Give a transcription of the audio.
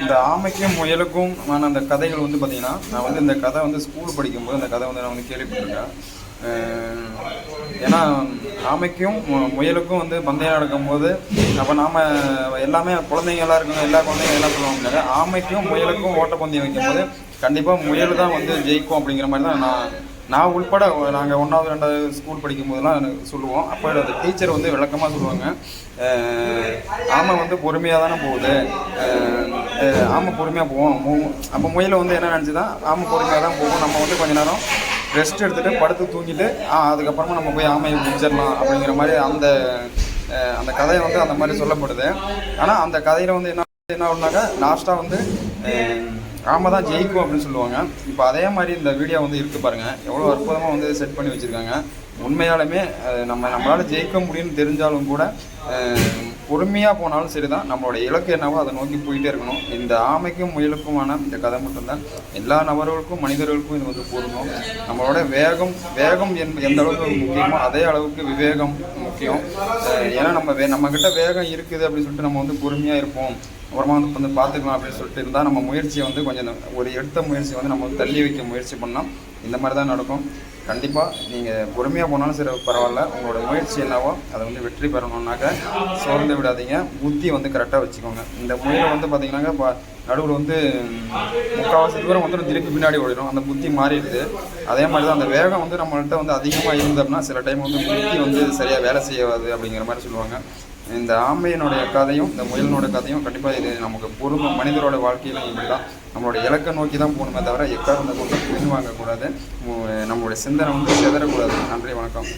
இந்த ஆமைக்கும் முயலுக்கும் ஆன அந்த கதைகள் வந்து பார்த்தீங்கன்னா நான் வந்து இந்த கதை வந்து ஸ்கூல் படிக்கும்போது அந்த கதை வந்து நான் வந்து கேள்விப்பட்டிருக்கேன். ஏன்னா ஆமைக்கும் முயலுக்கும் வந்து பந்தயம் நடக்கும்போது அப்போ நாம் எல்லாமே குழந்தைங்களாக இருக்கணும் எல்லா குழந்தைங்க என்ன சொல்லுவாங்க ஆமைக்கும் முயலுக்கும் ஓட்டப்பந்தயம் வைக்கும்போது கண்டிப்பாக முயல் தான் வந்து ஜெயிக்கும் அப்படிங்கிற மாதிரி தான் நான் நான் உள்பட நாங்கள் ஒன்றாவது ரெண்டாவது ஸ்கூல் படிக்கும்போதெல்லாம் எனக்கு சொல்லுவோம். அப்போ அந்த டீச்சர் வந்து விளக்கமாக சொல்லுவாங்க. ஆமை வந்து பொறுமையாக தானே போகுது ஆமை பொறுமையாக போவோம். அப்போ முயல வந்து என்ன நினச்சிதான் ஆமை பொறுமையாக தான் போகும். நம்ம வந்து கொஞ்ச நேரம் ரெஸ்ட் எடுத்துகிட்டு படுத்து தூங்கிட்டு அதுக்கப்புறமா நம்ம போய் ஆமையை முடிஞ்சிடலாம் அப்படிங்கிற மாதிரி அந்த அந்த கதையை வந்து அந்த மாதிரி சொல்லப்படுது. ஆனால் அந்த கதையில் வந்து என்ன என்ன ஒன்றாக்கா லாஸ்ட்டாக வந்து நாம தான் ஜெயிக்கும் அப்படின்னு சொல்லுவாங்க. இப்போ அதே மாதிரி இந்த வீடியோ வந்து இருக்குது பாருங்க. எவ்வளோ அற்புதமாக வந்து செட் பண்ணி வச்சுருக்காங்க. உண்மையாலுமே நம்ம நம்மளால் ஜெயிக்க முடியும்னு தெரிஞ்சாலும் கூட பொறுமையாக போனாலும் சரி தான் நம்மளோட இலக்கு என்னவோ அதை நோக்கி போயிட்டே இருக்கணும். இந்த ஆமைக்கும் முயலுக்குமான இந்த கதை மட்டும்தான். எல்லா நபர்களுக்கும் மனிதர்களுக்கும் இது வந்து பொருந்தும். நம்மளோட வேகம் வேகம் என் எந்த அளவுக்கு முக்கியமோ அதே அளவுக்கு விவேகம் முக்கியம். ஏன்னா நம்ம வே நம்மக்கிட்ட வேகம் இருக்குது அப்படின்னு சொல்லிட்டு நம்ம வந்து பொறுமையாக இருப்போம். அப்புறமா வந்து வந்து பார்த்துக்கலாம் அப்படின்னு சொல்லிட்டு இருந்தால் நம்ம முயற்சியை வந்து கொஞ்சம் ஒரு எடுத்த முயற்சியை வந்து நம்ம வந்து தள்ளி வைக்க முயற்சி பண்ணோம் இந்த மாதிரி தான் நடக்கும். கண்டிப்பாக நீங்கள் பொறுமையாக போனாலும் சரி பரவாயில்ல. உங்களோட முயற்சி என்னவோ அதை வந்து வெற்றி பெறணுன்னாக்க சோர்ந்து விடாதீங்க. புத்தி வந்து கரெக்டாக வச்சுக்கோங்க. இந்த முயலை வந்து பார்த்தீங்கன்னாக்க இப்போ நடுவில் வந்து முக்கால்வாசி தூரம் வந்து திருப்பி பின்னாடி ஓடிடும் அந்த புத்தி மாறிடுது. அதே மாதிரி தான் அந்த வேகம் வந்து நம்மள்கிட்ட வந்து அதிகமாக இருந்தோம்னா சில டைம் வந்து புத்தி வந்து சரியாக வேலை செய்யாது அப்படிங்கிற மாதிரி சொல்லுவாங்க. இந்த ஆமையினுடைய கதையும் இந்த முயலினோட கதையும் கண்டிப்பாக இது நமக்கு பொறுமை மனிதரோட வாழ்க்கையில் இப்படி தான் நம்மளோட இலக்கை நோக்கி தான் போகணுமே தவிர எக்காரணத்தை கொண்டு பின் வாங்கக்கூடாது நம்மளுடைய சிந்தனை வந்து சிதறக்கூடாது. நன்றி வணக்கம்.